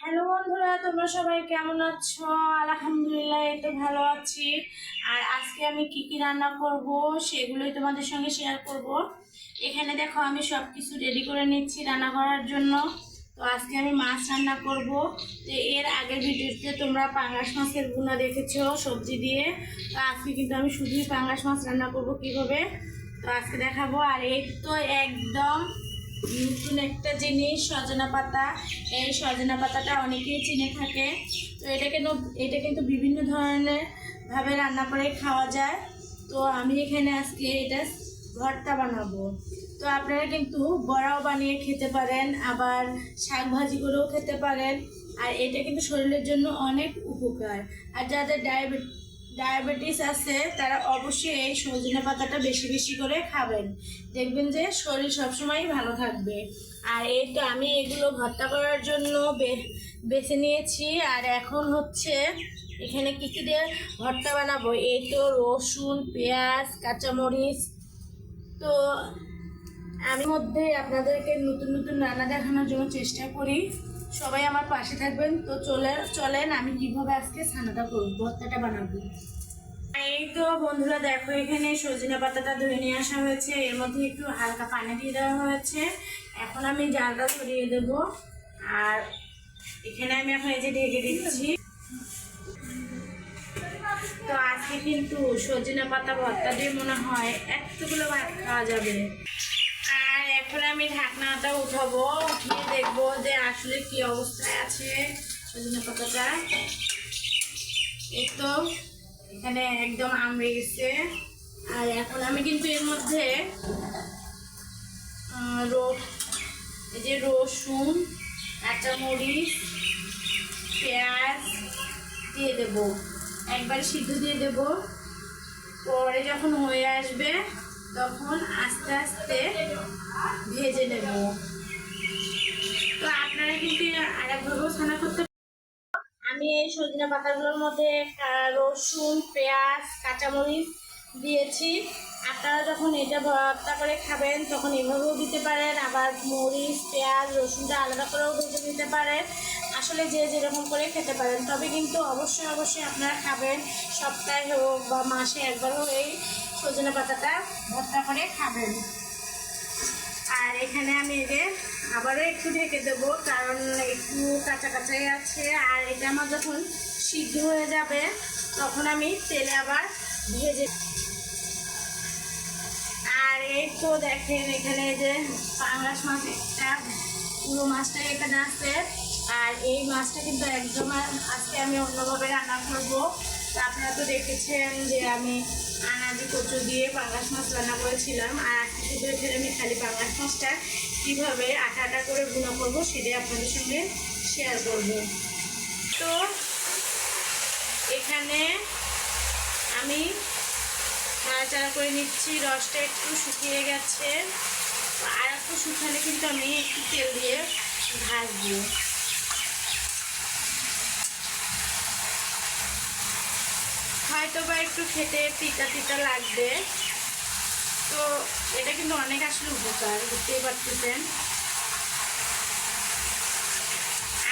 Hello বন্ধুরা, তোমরা সবাই কেমন আছো? আলহামদুলিল্লাহ, এই তো ভালো আছি। আর আজকে আমি কি কি রান্না করব সেগুলোই তোমাদের সঙ্গে শেয়ার করব। এখানে দেখো, আমি সব কিছু রেডি করে নিচ্ছি রান্না করার জন্য। তো আজকে আমি মাছ রান্না করব। তো এর আগের ভিডিওতে তোমরা পাঙ্গাস মাছের গুণা দেখেছ সবজি দিয়ে। তো আজকে কিন্তু আমি শুধুই পাঙ্গাস মাছ রান্না করব কীভাবে? তো আজকে দেখাবো। আর এই তো একদম নতুন একটা জিনিস, সজনা পাতা। এই সজনা পাতাটা অনেকেই চিনে থাকে। তো এটা কিন্তু এটা কিন্তু বিভিন্ন ধরনের ভাবে রান্না করে খাওয়া যায়। তো আমি এখানে আজকে এটা ভর্তা বানাবো। তো আপনারা কিন্তু বড়াও বানিয়ে খেতে পারেন, আবার শাক ভাজি করেও খেতে পারেন। আর এটা কিন্তু শরীরের জন্য অনেক উপকার। আর যাদের ডায়াবেটিস ডায়াবেটিস আছে, তারা অবশ্যই এই সজনে পাতাটা বেশি বেশি করে খাবেন। দেখবেন যে শরীর সবসময় ভালো থাকবে। আর তো আমি এগুলো ভর্তা করার জন্য বেছে নিয়েছি। আর এখন হচ্ছে এখানে কী কী দিয়ে ভর্তা বানাবো? এই তো রসুন, পেঁয়াজ, কাঁচামরিচ। তো আমি মধ্যে আপনাদেরকে নতুন নতুন রান্না দেখানোর জন্য চেষ্টা করি। সবাই আমার পাশে থাকবেন। তো চলে, চলেন, আমি কীভাবে আজকে ছানাটা করব, ভর্তাটা বানাবো। এই তো বন্ধুরা, দেখো, এখানে সজনে পাতাটা ধুয়ে নিয়ে আসা হয়েছে। এর মধ্যে একটু হালকা পানি দিয়ে দেওয়া হয়েছে। এখন আমি জালটা ধরিয়ে দেব। আর এখানে আমি এখন এই যে ঢেকে দিচ্ছি। তো আজকে কিন্তু সজনে পাতা ভর্তা দিয়ে মনে হয় এতগুলো ভাত খাওয়া যাবে। এখন আমি ঢাকনাটা উঠাবো উঠিয়ে দেখব যে আসলে কি অবস্থায় আছে সজনে পাতাটা এই এখানে একদম আমড়ে গেছে। আর এখন আমি কিন্তু এর মধ্যে এই যে রসুন, কাঁচামরিচ, পেঁয়াজ দিয়ে দেবো। একবার সিদ্ধ দিয়ে দেব। পরে যখন হয়ে আসবে, তখন আস্তে আস্তে ভেজে নেব তো আপনারা কিন্তু আরেকভাবেও ছানা করতে আমি এই সজনে পাতাগুলোর মধ্যে রসুন, পেঁয়াজ, কাঁচামরিচ দিয়েছি। আপনারা যখন এটা ভর্তা করে খাবেন, তখন এভাবেও দিতে পারেন। আবার মরিচ, পেঁয়াজ, রসুনটা আলাদা করেও ভেজে দিতে পারেন। আসলে যে যেরকম করে খেতে পারেন। তবে কিন্তু অবশ্যই অবশ্যই আপনারা খাবেন। সপ্তাহে হোক বা মাসে একবার হোক এই সজনে পাতাটা ভর্তা করে খাবেন। আর এখানে আমি এই আবারও একটু ঢেকে দেবো, কারণ একটু কাঁচা কাঁচাই আছে। আর এটা আমার যখন সিদ্ধ হয়ে যাবে, তখন আমি তেলে আবার ভেজে আর এই তো দেখেন এখানে যে পাঙ্গাস মাছ একটা, পুরো মাছটা এখানে আছে। আর এই মাছটা কিন্তু একদম আজকে আমি অন্যভাবে রান্না করব। আপনারা তো দেখেছেন যে আমি আনাজি কচু দিয়ে পাঙ্গাস মাছ রান্না করেছিলাম। আর আজকে শুধু এখানে আমি খালি পাঙ্গাস মাছটা কীভাবে আটা আটা করে গুঁড়ো করব সেটাই আপনাদের সঙ্গে শেয়ার করব। তো এখানে আমি নাড়াচাড়া করে নিচ্ছি, রসটা একটু শুকিয়ে গেছে। আর একটু শুকালে কিন্তু আমি একটু তেল দিয়ে ভাজবো। হয়তো বা একটু খেতে তিতা তিতা লাগবে। তো এটা কিন্তু অনেক আসলে উপকার, বুঝতেই পারতেছেন।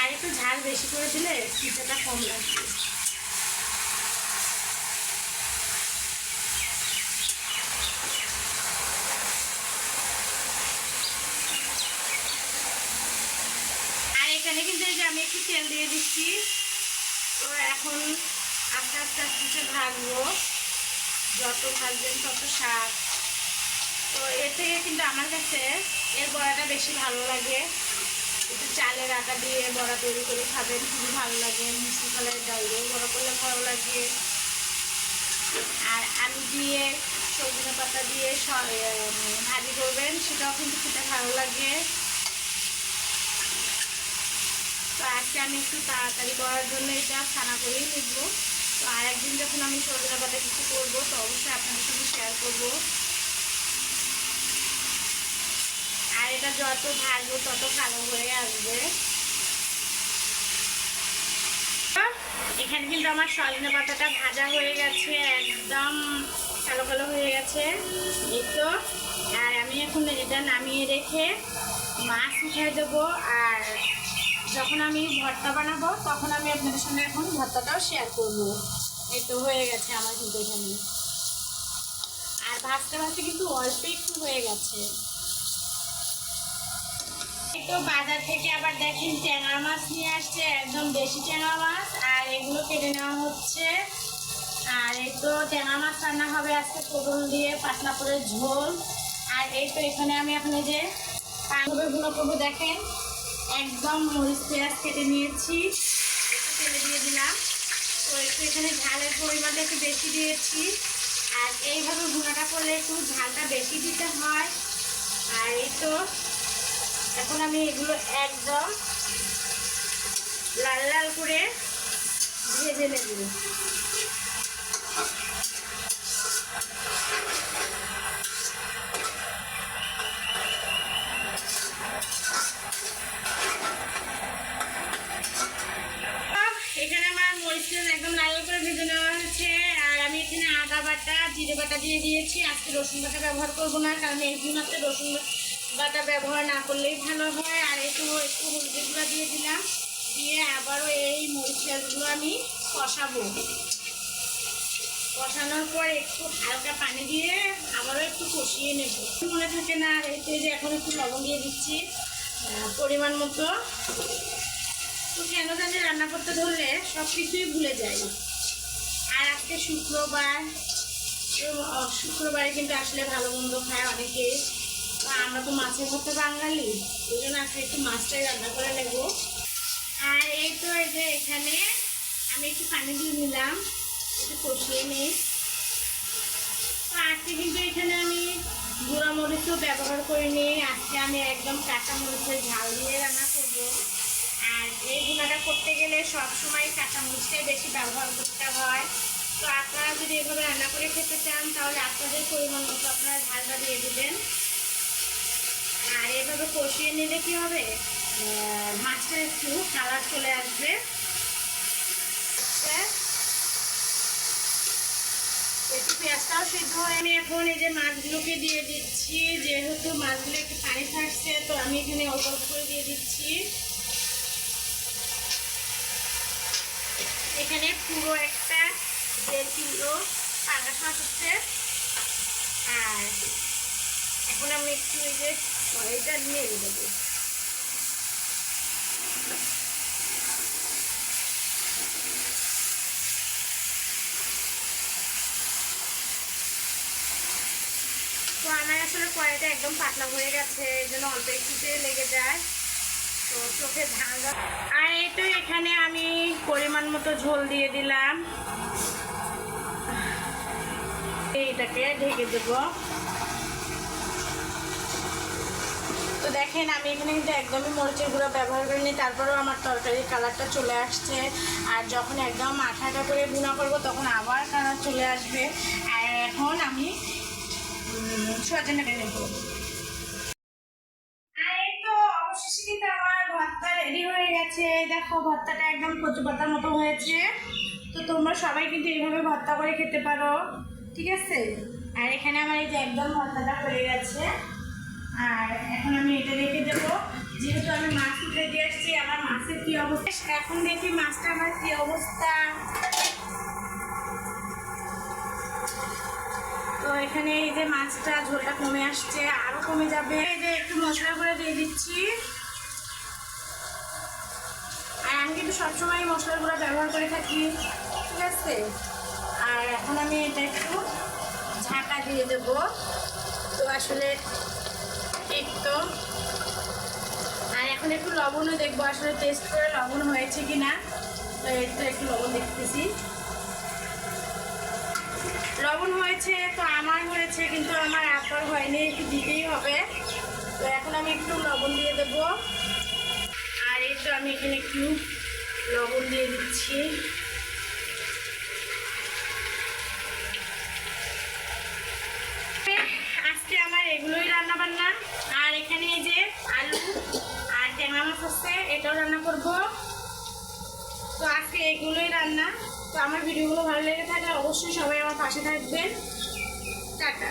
আর একটু ঝাল বেশি করে দিলে তিতাটা কম লাগবে। আর এখানে কিন্তু আমি একটু তেল দিয়ে দিচ্ছি। তো এখন আস্তে আস্তে আস্তে ভাজবো। যত ভাজবেন তত স্বাদ। তো এর থেকে কিন্তু আমার কাছে এর বড়াটা বেশি ভালো লাগে। একটু চালের আটা দিয়ে বড়া তৈরি করে খাবেন, খুবই ভালো লাগে। মিষ্টি কালারের ডাল দিয়ে বড়া করলে ভালো লাগে। আর আলু দিয়ে, সজনে পাতা দিয়ে ভাজি করবেন, সেটাও কিন্তু খেতে ভালো লাগে। তো আজকে আমি একটু তাড়াতাড়ি করার জন্য এটা ছানা করেই নিব আর একদিন যখন আমি সজনা পাতা কিছু করব, তো অবশ্যই আপনাদের সঙ্গে শেয়ার করব। আর এটা যত ভাজবো তত কালো হয়ে আসবে। এখানে কিন্তু আমার সজনে পাতাটা ভাজা হয়ে গেছে, একদম কালো কালো হয়ে গেছে। এই তো। আর আমি এখন এটা নামিয়ে রেখে মাছ উঠাই দেবো। আর যখন আমি ভর্তা বানাবো, তখন আমি আপনাদের সঙ্গে এখন ভর্তাটাও শেয়ার করব। এই তো হয়ে গেছে আমার কিন্তু এখানে। আর ভাজতে ভাজতে কিন্তু অল্প একটু হয়ে গেছে। তো বাজার থেকে আবার দেখেন ট্যাংরা মাছ নিয়ে আসছে, একদম দেশি ট্যাংরা মাছ, আর এগুলো কেটে নেওয়া হচ্ছে। আর এই তো ট্যাংরা মাছ রান্না হবে আজকে পটল দিয়ে, পাতলা করে ঝোল। আর এই তো এখানে আমি এই যে গুঁড়ো করব, দেখেন। একদম মরিচ পেঁয়াজ কেটে নিয়েছি। একটু তেলে দিয়ে দিলাম। তো একটু এখানে ঝালের পরিমাণটা একটু বেশি দিয়েছি। আর এইভাবে গুঁড়াটা করলে একটু ঝালটা বেশি দিতে হয়। আর এই তো, এখন আমি এগুলো একদম লাল লাল করে ভেজে নেব। বাটা দিয়ে দিয়েছি। আজকে রসুন বাটা ব্যবহার করব না, কারণ এই মাত্র রসুন বাটা ব্যবহার না করলেই ভালো হয়। আর একটু একটু হলুদের গুঁড়া দিয়ে দিলাম। দিয়ে আবারও এই মরিচ পেঁয়াজগুলো আমি কষাবো। কষানোর পর একটু হালকা পানি দিয়ে আবারও একটু কষিয়ে নেব। মনে থাকে না, আর এতে যে এখন একটু লবণ দিয়ে দিচ্ছি পরিমাণ মতো। তো কেন জানি রান্না করতে ধরলে সব কিছুই ভুলে যাই আর আজকে শুক্রবার শুক্রবারে কিন্তু আসলে ভালো মন্দ খায় অনেকে। আমরা তো মাছের মধ্যে বাঙালি ওই জন্য আজকে একটু মাছটাই রান্না করে নেব। আর এই তো এই যে এখানে আমি একটু পানি দিয়ে নিলাম, একটু কষিয়ে নিই। আজকে কিন্তু এখানে আমি গুঁড়া মরিচও ব্যবহার করিনি আজকে আমি একদম কাঁচা মরিচের ঝাল দিয়ে রান্না করব। আর এই গুঁড়াটা করতে গেলে সব সময় কাঁচা মরিচটাই বেশি ব্যবহার করতে হয়। তো আপনারা যদি এভাবে রান্না করে খেতে চান, তাহলে আপনাদের পরিমাণ মতো আপনারা ঝালটা দিয়ে দিবেন। আর এভাবে কষিয়ে নিলে কি হবে? মাছটা একটু কালার চলে আসবে। একটু পেঁয়াজটাও সিদ্ধ হয় আমি এখন এই যে মাছগুলোকে দিয়ে দিচ্ছি। যেহেতু মাছগুলো একটু পানি থাকছে তো আমি এখানে অল্প করে দিয়ে দিচ্ছি। এখানে পুরো একটা দেড় কিলো পাঙ্গাস মাছ হচ্ছে আর এখন আমি একটু এই যে কড়াইটা নেড়ে দেবো। তো আমার আসলে কড়াইটা একদম পাতলা হয়ে গেছে, এই জন্য অল্প একটুতে লেগে যায়। তো চোখে ধাঁধা আর এই তো এখানে আমি পরিমাণ মতো ঝোল দিয়ে দিলাম। এইটাকে ঢেকে দেবো। তো দেখেন, আমি এখানে কিন্তু একদমই মরিচের গুঁড়ো ব্যবহার করিনি, তারপরেও আমার তরকারির কালারটা চলে আসছে। আর যখন একদম আঠাটা করে গুঁড়া করব, তখন আবার কালার চলে আসবে। আর এখন আমি সজনে নেব। কিন্তু আমার ভর্তা রেডি হয়ে গেছে। দেখো, ভর্তাটা একদম কচু পাতার মতো হয়েছে। তো তোমরা সবাই কিন্তু এইভাবে ভর্তা করে খেতে পারো। ঠিক আছে? আর এখানে আমার এই যে একদম ভর্তাটা হয়ে গেছে। আর এখন আমি এটা রেখে দেবো। যেহেতু আমি মাছ উঠে দিয়ে আসছি, আমার মাছের কি অবস্থা? এখন দেখি মাছটা আমার কি অবস্থা। তো এখানে এই যে মাছটা, ঝোলটা কমে আসছে, আরও কমে যাবে। এই যে একটু মশলা করে দিয়ে দিচ্ছি। আর আমি কিন্তু সবসময় মশলার গুঁড়ো ব্যবহার করে থাকি। ঠিক আছে? আর এখন আমি এটা একটু ঝাঁকা দিয়ে দেব। তো আসলে এই তো। আর এখন একটু লবণও দেখব, আসলে টেস্ট করে লবণ হয়েছে তো এই তো একটু লবণ দেখতেছি। লবণ হয়েছে তো আমার হয়েছে, কিন্তু আমার আপার হয়নি, একটু দিতেই হবে। তো এখন আমি একটু লবণ দিয়ে দেবো। আর এই তো আমি এখানে একটু লবণ দিয়ে দিচ্ছি আজকে আমার এগুলোই রান্না বান্না আর এখানে এই যে আলু আর ট্যাংরা এটাও রান্না করব। তো আজকে এগুলোই রান্না। তো আমার ভিডিওগুলো ভালো লেগে থাকলে অবশ্যই সবাই আমার পাশে থাকবেন। টাটা।